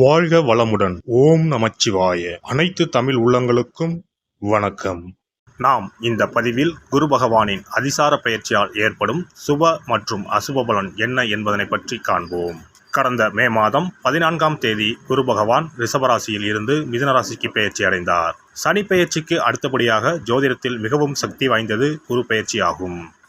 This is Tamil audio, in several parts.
வாழ்க வளமுடன். ஓம் நமச்சிவாய. அனைத்து தமிழ் உள்ளங்களுக்கும் வணக்கம். நாம் இந்த பதிவில் குரு பகவானின் அதிசார பயிற்சியால் ஏற்படும் சுப மற்றும் அசுப பலன் என்ன என்பதனை பற்றி காண்போம். கடந்த மே மாதம் பதினான்காம் தேதி குரு பகவான் ரிஷபராசியில் இருந்து மிதனராசிக்கு பயிற்சி பெயர்ச்சி அடைந்தார். சனி பயிற்சிக்கு அடுத்தபடியாக ஜோதிடத்தில் மிகவும் சக்தி வாய்ந்தது குரு பயிற்சி ஆகும்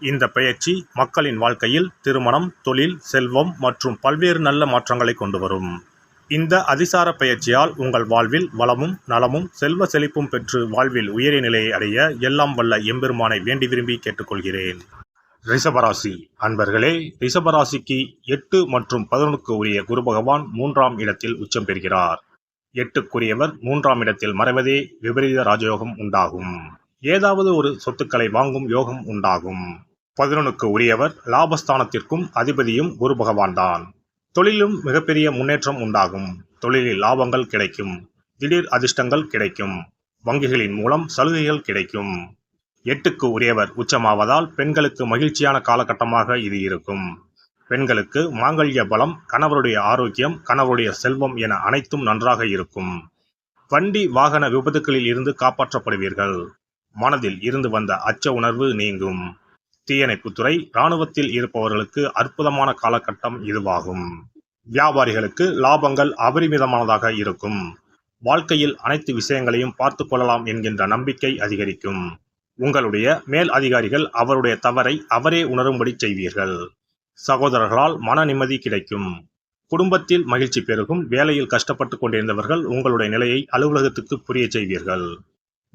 இந்த பயிற்சி மக்களின் வாழ்க்கையில் திருமணம் தொழில் செல்வம் மற்றும் பல்வேறு நல்ல மாற்றங்களை கொண்டு வரும். இந்த அதிசார பயிற்சியால் உங்கள் வாழ்வில் வளமும் நலமும் செல்வ செழிப்பும் பெற்று வாழ்வில் உயரிய நிலையை அடைய எல்லாம் வல்ல எம்பெருமானை வேண்டி விரும்பி கேட்டுக்கொள்கிறேன். ரிஷபராசி. அன்பர்களே ரிஷபராசிக்கு எட்டு மற்றும் பதினொன்றுக்கு உரிய குரு பகவான் மூன்றாம் இடத்தில் உச்சம் பெறுகிறார். எட்டுக்குரியவர் மூன்றாம் இடத்தில் மறைவதே விபரீத ராஜயோகம் உண்டாகும். ஏதாவது ஒரு சொத்துக்களை வாங்கும் யோகம் உண்டாகும். பதினொனுக்கு உரியவர் லாபஸ்தானத்திற்கும் அதிபதியும் குரு பகவான்தான். தொழிலும் மிகப்பெரிய முன்னேற்றம் உண்டாகும். தொழிலில் லாபங்கள் கிடைக்கும். திடீர் அதிர்ஷ்டங்கள் கிடைக்கும். வங்கிகளின் மூலம் சலுகைகள் கிடைக்கும். எட்டுக்கு உரியவர் உச்சமாவதால் பெண்களுக்கு மகிழ்ச்சியான காலகட்டமாக இது இருக்கும். பெண்களுக்கு மாங்கல்ய பலம் கணவருடைய ஆரோக்கியம் கணவருடைய செல்வம் என அனைத்தும் நன்றாக இருக்கும். வண்டி வாகன விபத்துகளில் இருந்து காப்பாற்றப்படுவீர்கள். மனதில் இருந்து வந்த அச்ச உணர்வு நீங்கும். தீயணைப்புத்துறை இராணுவத்தில் இருப்பவர்களுக்கு அற்புதமான காலகட்டம் இதுவாகும். வியாபாரிகளுக்கு லாபங்கள் அபரிமிதமானதாக இருக்கும். வாழ்க்கையில் அனைத்து விஷயங்களையும் பார்த்து கொள்ளலாம் என்கின்ற நம்பிக்கை அதிகரிக்கும். உங்களுடைய மேல் அதிகாரிகள் அவருடைய தவறை அவரே உணரும்படி செய்வீர்கள். சகோதரர்களால் மன நிம்மதி கிடைக்கும். குடும்பத்தில் மகிழ்ச்சி பெருகும். வேலையில் கஷ்டப்பட்டு கொண்டிருந்தவர்கள் உங்களுடைய நிலையை அலுவலகத்துக்கு புரிய செய்வீர்கள்.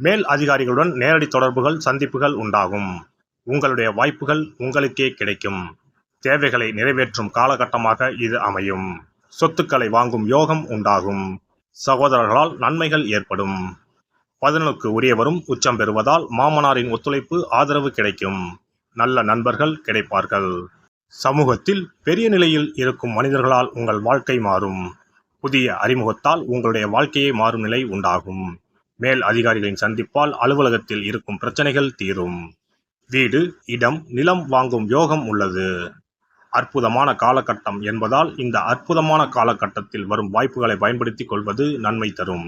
மேல் அதிகாரிகளுடன் நேரடி தொடர்புகள் சந்திப்புகள் உண்டாகும். உங்களுடைய வாய்ப்புகள் உங்களுக்கே கிடைக்கும். தேவைகளை நிறைவேற்றும் காலகட்டமாக இது அமையும். சொத்துக்களை வாங்கும் யோகம் உண்டாகும். சகோதரர்களால் நன்மைகள் ஏற்படும். பதினொன்றுக்கு உரியவரும் உச்சம் பெறுவதால் மாமனாரின் ஒத்துழைப்பு ஆதரவு கிடைக்கும். நல்ல நண்பர்கள் கிடைப்பார்கள். சமூகத்தில் பெரிய நிலையில் இருக்கும் மனிதர்களால் உங்கள் வாழ்க்கை மாறும். புதிய அறிமுகத்தால் உங்களுடைய வாழ்க்கையே மாறும் நிலை உண்டாகும். மேல் அதிகாரிகளின் சந்திப்பால் அலுவலகத்தில் இருக்கும் பிரச்சனைகள் தீரும். வீடு இடம் நிலம் வாங்கும் யோகம் உள்ளது. அற்புதமான காலகட்டம் என்பதால் இந்த அற்புதமான காலகட்டத்தில் வரும் வாய்ப்புகளை பயன்படுத்திக் கொள்வது நன்மை தரும்.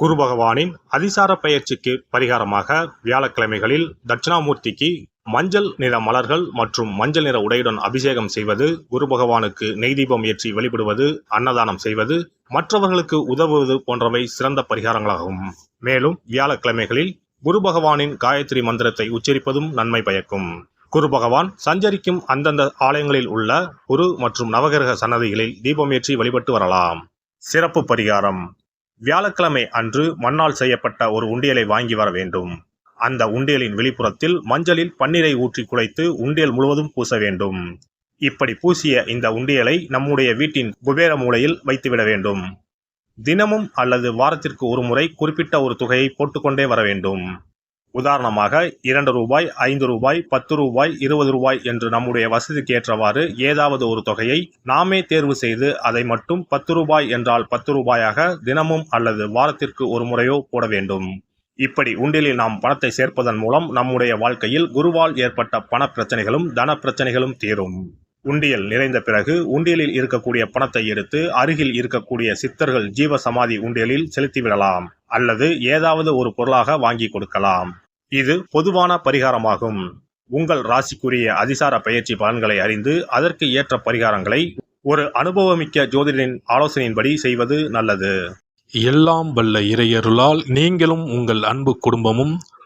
குரு பகவானின் அதிசார பயிற்சிக்கு பரிகாரமாக வியாழக்கிழமைகளில் தட்சிணாமூர்த்திக்கு மஞ்சள் நிற மலர்கள் மற்றும் மஞ்சள் நிற உடையுடன் அபிஷேகம் செய்வது குரு பகவானுக்கு நெய் தீபம் ஏற்றி வழிபடுவது அன்னதானம் செய்வது மற்றவர்களுக்கு உதவுவது போன்றவை சிறந்த பரிகாரங்களாகும். மேலும் வியாழக்கிழமைகளில் குரு பகவானின் காயத்ரி மந்திரத்தை உச்சரிப்பதும் நன்மை பயக்கும். குரு பகவான் சஞ்சரிக்கும் அந்தந்த ஆலயங்களில் உள்ள குரு மற்றும் நவகிரக சன்னதிகளில் தீபமேற்றி வழிபட்டு வரலாம். சிறப்பு பரிகாரம். வியாழக்கிழமை அன்று மண்ணால் செய்யப்பட்ட ஒரு உண்டியலை வாங்கி வர வேண்டும். அந்த உண்டியலின் வெளிப்புறத்தில் மஞ்சளில் பன்னீரை ஊற்றி குழைத்து உண்டியல் முழுவதும் பூச வேண்டும். இப்படி பூசிய இந்த உண்டியலை நம்முடைய வீட்டின் குபேர மூலையில் வைத்துவிட வேண்டும். தினமும் அல்லது வாரத்திற்கு ஒரு முறை குறிப்பிட்ட ஒரு தொகையை போட்டுக்கொண்டே வர வேண்டும். உதாரணமாக இரண்டு ரூபாய் ஐந்து ரூபாய் பத்து ரூபாய் இருபது ரூபாய் என்று நம்முடைய வசதிக்கு ஏற்றவாறு ஏதாவது ஒரு தொகையை நாமே தேர்வு செய்து அதை மட்டும் பத்து ரூபாய் என்றால் பத்து ரூபாயாக தினமும் அல்லது வாரத்திற்கு ஒரு முறையோ போட வேண்டும். இப்படி உண்டியலில் நாம் பணத்தை சேர்ப்பதன் மூலம் நம்முடைய வாழ்க்கையில் குருவால் ஏற்பட்ட பண பிரச்சனைகளும் தன பிரச்சனைகளும் தீரும். உண்டியல் நிறைந்த பிறகு உண்டியலில் இருக்கக்கூடிய பணத்தை எடுத்து அருகில் இருக்கக்கூடிய சித்தர்கள் ஜீவ சமாதி உண்டியலில் செலுத்திவிடலாம் அல்லது ஏதாவது ஒரு பொருளாக வாங்கி கொடுக்கலாம். இது பொதுவான பரிகாரமாகும். உங்கள் ராசிக்குரிய அதிசார பயிற்சி பலன்களை அறிந்து அதற்கு ஏற்ற பரிகாரங்களை ஒரு அனுபவமிக்க ஜோதிடரின் ஆலோசனையின்படி செய்வது நல்லது. எல்லாம் வல்ல இறையருளால் நீங்களும் உங்கள் அன்பு குடும்பமும்